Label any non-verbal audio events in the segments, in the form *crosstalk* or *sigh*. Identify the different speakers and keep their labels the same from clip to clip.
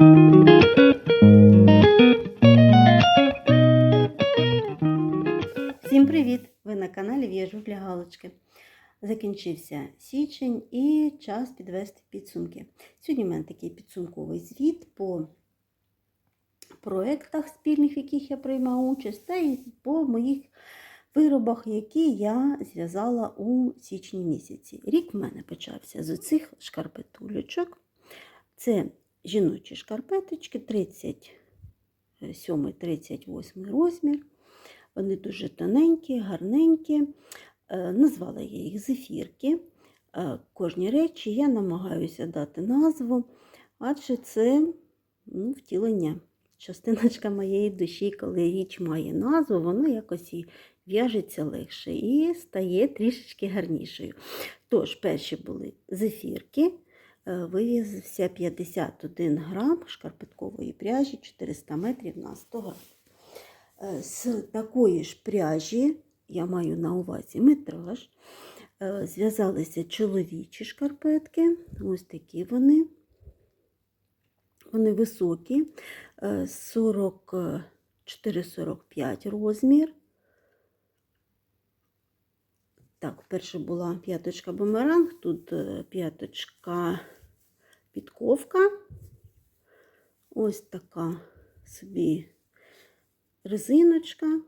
Speaker 1: Всім привіт! Ви на каналі В'яжу для Галочки. Закінчився січень і час підвести підсумки. Сьогодні в мене такий підсумковий звіт по проєктах спільних, в яких я приймала участь, та й по моїх виробах, які я зв'язала у січні місяці. Рік в мене почався з оцих шкарпетулечок. Це жіночі шкарпеточки 37-38 розмір. Вони дуже тоненькі, гарненькі. Е, Назвала я їх зефірки. Е, Кожній речі я намагаюся дати назву, адже це ну, втілення, частиночка моєї душі, коли річ має назву, вона якось і в'яжеться легше і стає трішечки гарнішою. Тож, перші були зефірки. Е, Вивізився 51 грам шкарпеткової пряжі 400 метрів на 100 грам. Е, З такої ж пряжі, я маю на увазі метраж, е, зв'язалися чоловічі шкарпетки. Ось такі вони. Вони високі, е, 44-45 розмір. Так, перша була п'яточка бумеранг, тут п'яточка підковка. Ось така собі резиночка.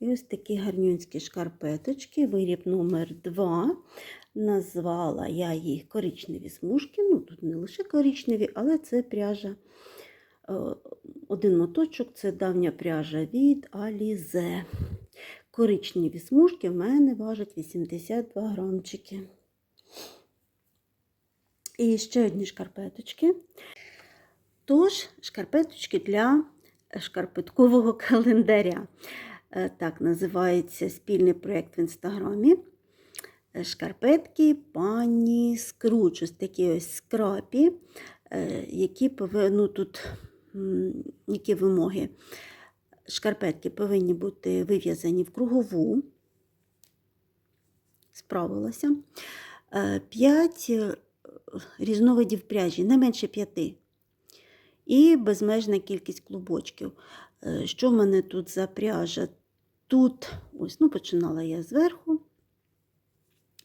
Speaker 1: І ось такі гарнюнські шкарпеточки, виріб номер 2. Назвала я їх коричневі смужки. Ну, тут не лише коричневі, але це пряжа. е, Один моточок це давня пряжа від Alize. Коричневі смужки в мене важать 82 грамчики. І ще одні шкарпеточки. Тож, шкарпеточки для шкарпеткового *laughs* календаря. Е, Так називається спільний проєкт в інстаграмі. Е, Шкарпетки пані Скруч. Ось такі ось скрапі, е, які повинні, ну, тут які вимоги. Шкарпетки повинні бути вив'язані в кругову. Справилася. П'ять різновидів пряжі, не менше п'яти. І безмежна кількість клубочків. Е, Що в мене тут за пряжа? Тут, ось, ну, починала я зверху.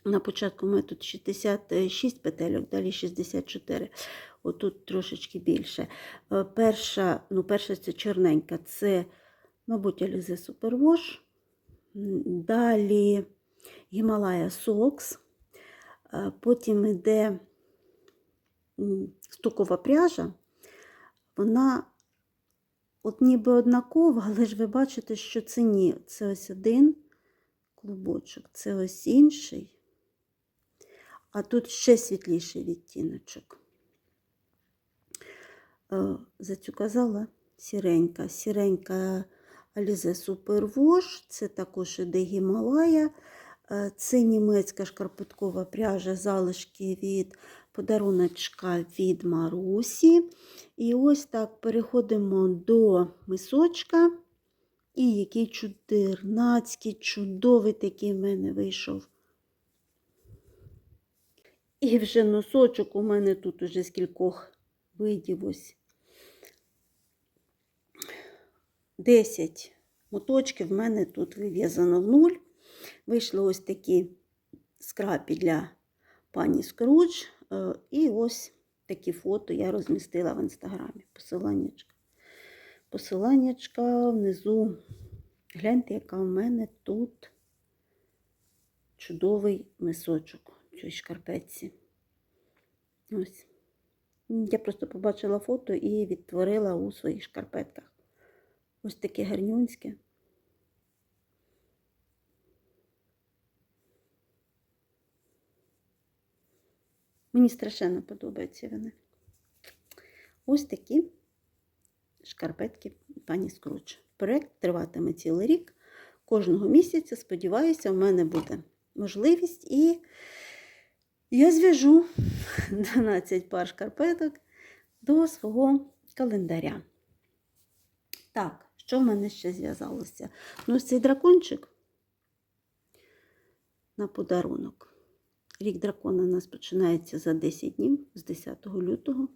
Speaker 1: На початку мене тут 66 петельок, далі 64. Отут трошечки більше. Е, Перша, ну, перша це чорненька, це, мабуть, Alize Superwash. Далі Гімалая Сокс. Е, Потім йде стукова пряжа. Вона от ніби однакова, але ж ви бачите, що це ні. Це ось один клубочок, це ось інший. А тут ще світліший відтіночок. Е, За цю казала сіренька. Сіренька Alize Superwash, це також іде Гімалая. Е, Це німецька шкарпеткова пряжа, залишки від подаруночка від Марусі. І ось так переходимо до мисочка. І який чудернацький, чудовий такий в мене вийшов. І вже носочок у мене тут уже з кількох видів ось 10 моточків в мене тут вив'язано в нуль. Вийшли ось такі скрапі для пані Скрудж. Е, І ось такі фото я розмістила в інстаграмі. Посиланнячка. Посиланнячка внизу. Гляньте, яка в мене тут чудовий мисочок цій шкарпетці. Ось. Я просто побачила фото і відтворила у своїх шкарпетках. Ось таке гарнюнське. Мені страшенно подобаються вони. Ось такі шкарпетки пані Скруч. Проєкт триватиме цілий рік. Кожного місяця, сподіваюся, в мене буде можливість і я зв'яжу *laughs* 12 пар шкарпеток до свого календаря. Так, що в мене ще зв'язалося? Ну, цей дракончик на подарунок. Рік дракона у нас починається за 10 днів з 10 лютого.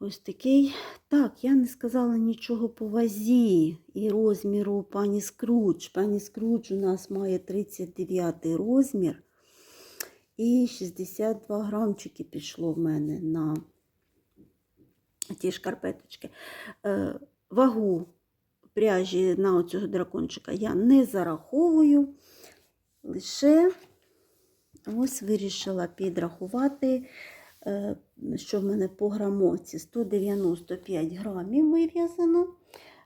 Speaker 1: Ось такий. Так, я не сказала нічого по вазі і розміру пані Скрудж. Пані Скрудж у нас має 39 розмір. І 62 грамчики пішло в мене на ті шкарпеточки. Е, вагу пряжі на оцього дракончика я не зараховую. Лише ось вирішила підрахувати, е, що в мене по грамовці 195 грамів вив'язано.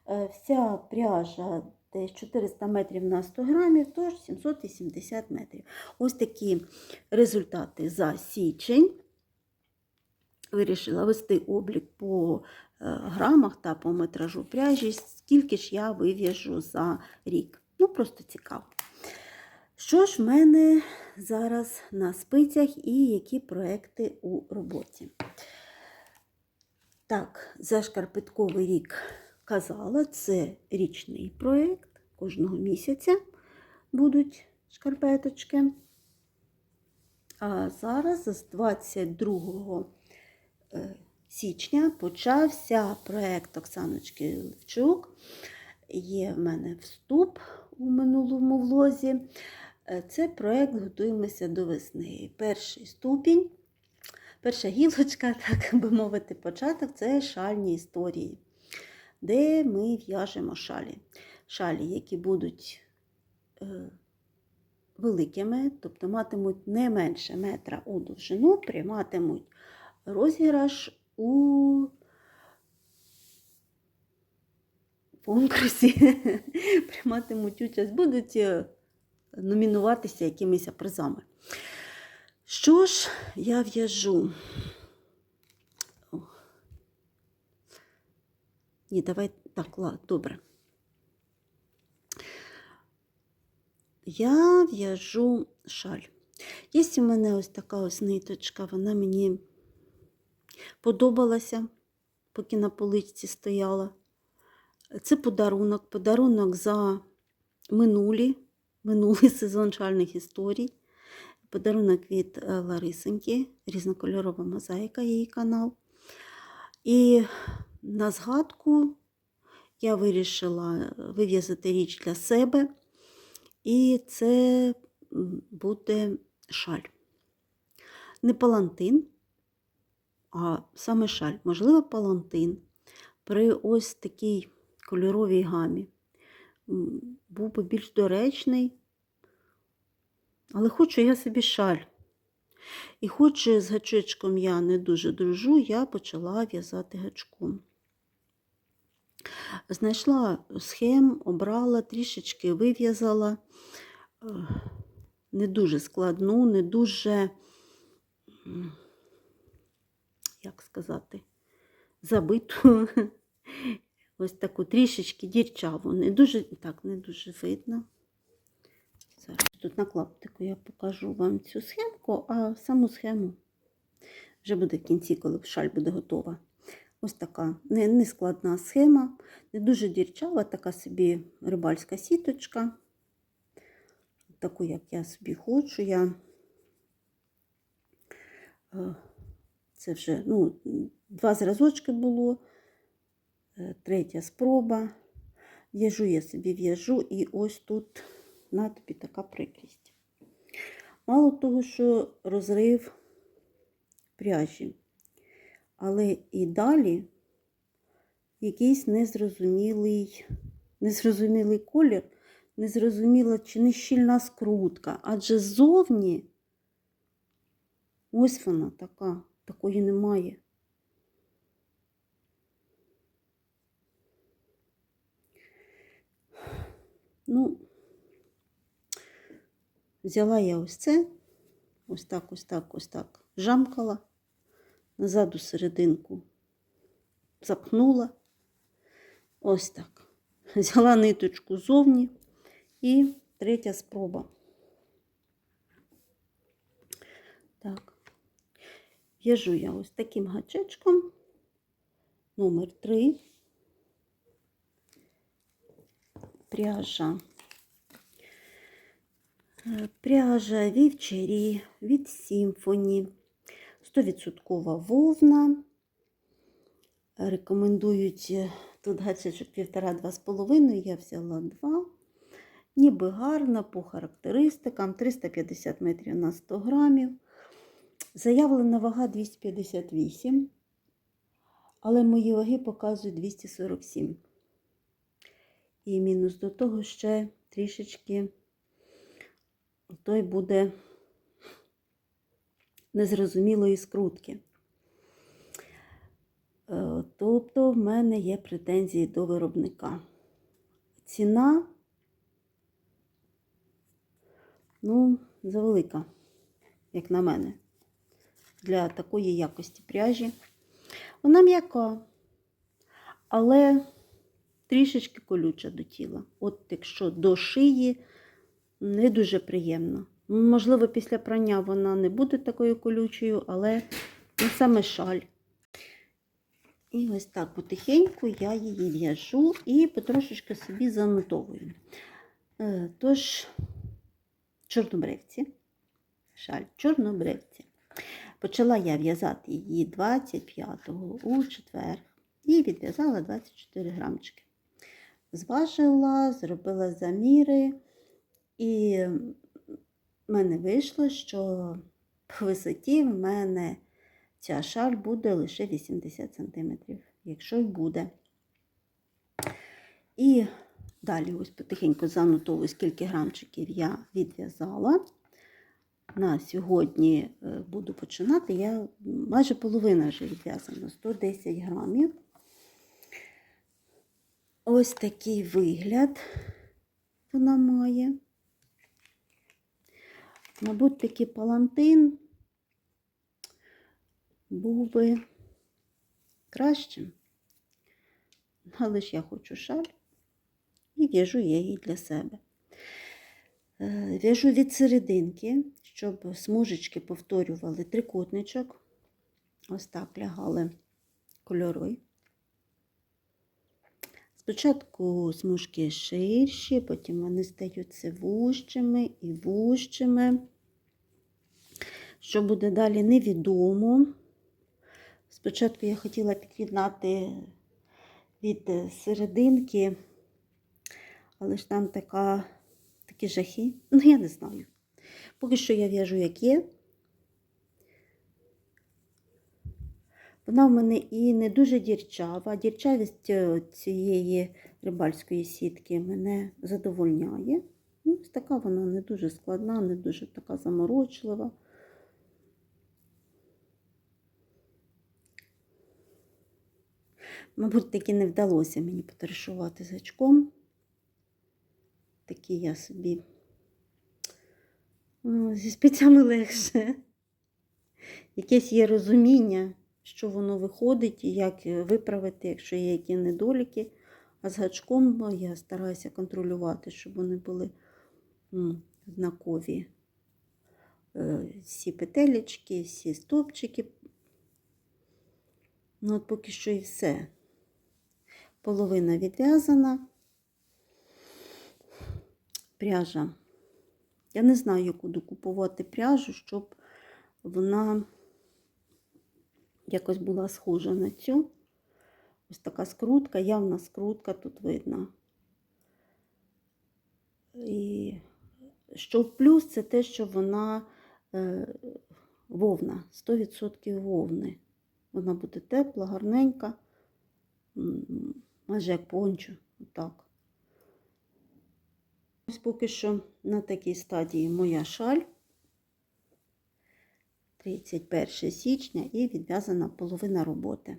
Speaker 1: Е, Вся пряжа десь 400 метрів на 100 грамів, тож 780 метрів. Ось такі результати за січень. Вирішила вести облік по е, грамах та по метражу пряжі, скільки ж я вив'яжу за рік. Ну, просто цікаво. Що ж в мене зараз на спицях і які проекти у роботі? Так, за шкарпетковий рік казала, це річний проєкт. Кожного місяця будуть шкарпеточки. А зараз з 22 е, січня почався проєкт Оксаночки Левчук. Є в мене вступ у минулому влозі. Е, Це проєкт Готуємося до весни. Перший ступінь, перша гілочка, *laughs* так би мовити, початок це шальні історії, де ми в'яжемо шалі. Шалі, які будуть е, великими, тобто матимуть не менше метра у довжину, прийматимуть розіграш у конкурсі, *laughs* прийматимуть участь, будуть е, номінуватися якимись призами. Що ж я в'яжу? Ні, давай так, ладно, добре. Я в'яжу шаль. Є у мене ось така ось ниточка, вона мені подобалася, поки на поличці стояла. Це подарунок, подарунок за минулі, минулий *laughs* сезон шальних історій. Подарунок від е, Ларисеньки, різнокольорова мозаїка, її канал. І на згадку я вирішила вив'язати річ для себе. І це буде шаль. Не палантин, а саме шаль. Можливо, палантин при ось такій кольоровій гамі. Був би більш доречний. Але хочу я собі шаль. І хоч з гачечком я не дуже дружу, я почала в'язати гачком. Знайшла схем, обрала, трішечки вив'язала. Не дуже складну, не дуже, як сказати, забиту. Ось таку трішечки дірчаву. Не дуже, так, не дуже видно. Зараз тут на клаптику я покажу вам цю схемку, а саму схему вже буде в кінці, коли шаль буде готова. Ось така нескладна схема, не дуже дірчава, така собі рибальська сіточка. Таку, як я собі хочу. Я це вже ну, два зразочки було, третя спроба. В'яжу я собі в'яжу, і ось тут на тобі така прикрість. Мало того, що розрив пряжі, але і далі якийсь незрозумілий, незрозумілий колір, незрозуміла чи не щільна скрутка, адже ззовні ось вона така, такої немає. Ну, взяла я ось це, ось так, ось так, ось так, жамкала, назаду серединку запхнула, ось так. *laughs* Взяла ниточку зовні і третя спроба. Так, в'яжу я ось таким гачечком номер 3 пряжа. Е, Пряжа вівчарі від Сімфоні, 100% вовна. Рекомендують е, тут гачечок півтора-два з половиною, я взяла два. Ніби гарно по характеристикам 350 метрів на 100 грамів. Заявлена вага 258, але мої ваги показують 247. І мінус до того ще трішечки той буде незрозумілої скрутки. Е, Тобто в мене є претензії до виробника. Ціна, ну, завелика, як на мене, для такої якості пряжі. Вона м'яка, але трішечки колюча до тіла. От якщо до шиї, не дуже приємно. Можливо, після прання вона не буде такою колючою, але ну, саме шаль. І ось так потихеньку я її в'яжу і потрошечки собі занотовую. Е, Тож, чорнобривці, шаль, чорнобривці. Почала я в'язати її 25-го у четвер і відв'язала 24 грамчики. Зважила, зробила заміри, і в мене вийшло, що по висоті в мене ця шаль буде лише 80 см, якщо й буде. І далі ось потихеньку занотовую, скільки грамчиків я відв'язала. На сьогодні е, буду починати. Я майже половина вже відв'язана, 110 грамів. Ось такий вигляд вона має. Мабуть, такий палантин був би кращим. Але ж я хочу шаль і в'яжу я її для себе. Е, В'яжу від серединки, щоб смужечки повторювали трикутничок. Ось так лягали кольори. Спочатку смужки ширші, потім вони стаються вужчими і вужчими. Що буде далі, невідомо. Спочатку я хотіла під'єднати від серединки, але ж там така, такі жахи. Ну, я не знаю. Поки що я в'яжу, як є. Вона в мене і не дуже дірчава. Дірчавість е, цієї рибальської сітки мене задовольняє. Ну, ось така вона не дуже складна, не дуже така заморочлива. Мабуть, таки не вдалося мені потаришувати з гачком. Такі я собі зі спицями легше. Якесь є розуміння, що воно виходить і як виправити, якщо є які недоліки. А з гачком я стараюся контролювати, щоб вони були знакові. Е, Всі петелечки, всі стопчики. Ну, от поки що і все. Половина відв'язана. Пряжа. Я не знаю, яку докупувати пряжу, щоб вона якось була схожа на цю. Ось така скрутка, явна скрутка тут видно. І що в плюс, це те, що вона е, вовна, 100% вовни. Вона буде тепла, гарненька, майже як пончо. Отак. Ось поки що на такій стадії моя шаль. 31 січня і відв'язана половина роботи.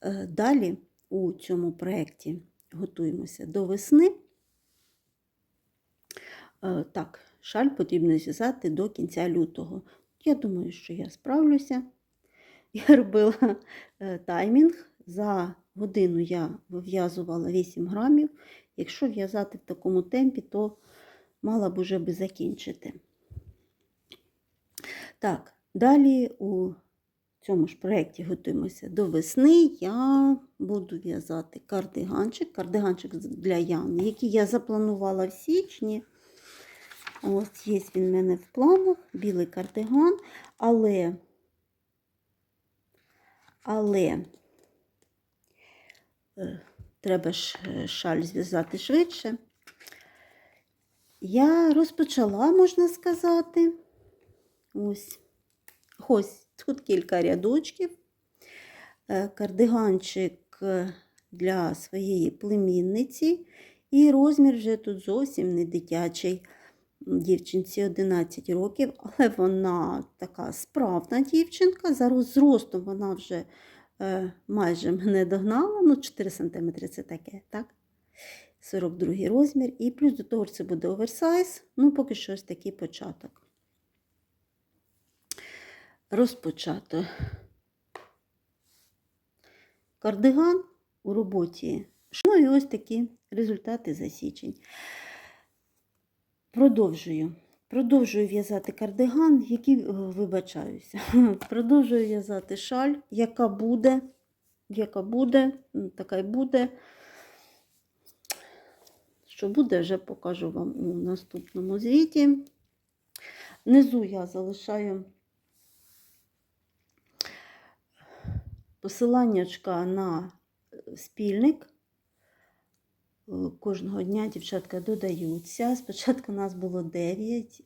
Speaker 1: Е, Далі у цьому проєкті готуємося до весни. Е, Так, шаль потрібно зв'язати до кінця лютого. Я думаю, що я справлюся. Я *laughs* робила е, таймінг. За годину я вив'язувала 8 грамів. Якщо в'язати в такому темпі, то мала б уже би закінчити. Так, далі у цьому ж проєкті готуємося до весни. Я буду в'язати кардиганчик, кардиганчик для Яни, який я запланувала в січні. Ось є він в мене в планах, білий кардиган, але, але е, треба ж шаль зв'язати швидше. Я розпочала, можна сказати. Ось. Ось тут кілька рядочків. Е, Кардиганчик е, для своєї племінниці. І розмір вже тут зовсім не дитячий. Дівчинці 11 років, але вона така справна дівчинка. За зростом вона вже е, майже мене догнала. Ну, 4 см це таке, так? 42 розмір. І плюс до того це буде оверсайз. Ну, поки що ось такий початок. Розпочато. Кардиган у роботі. Ну і ось такі результати за січень. Продовжую. Продовжую в'язати кардиган, який, е, вибачаюся, *laughs* продовжую в'язати шаль, яка буде, яка буде, така й буде. Що буде, вже покажу вам у наступному звіті. Внизу я залишаю посиланнячка на е, спільник. Е, Кожного дня дівчатка додаються. Спочатку нас було 9,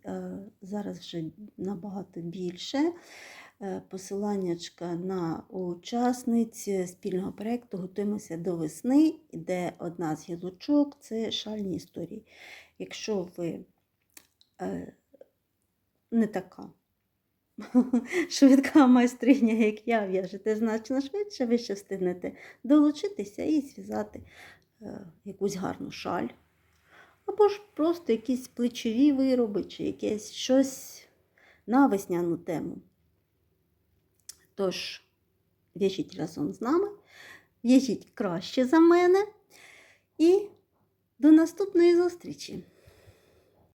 Speaker 1: зараз вже набагато більше. Е, Посиланнячка на учасниць спільного проєкту Готуємося до весни, де одна з гілочок це шальні історії. Якщо ви не така *laughs* швидка майстриня, як я, в'яжете значно швидше, ви ще встигнете долучитися і зв'язати е, якусь гарну шаль. Або ж просто якісь плечові вироби, чи якесь щось на весняну тему. Тож, в'яжіть разом з нами, в'яжіть краще за мене. І до наступної зустрічі!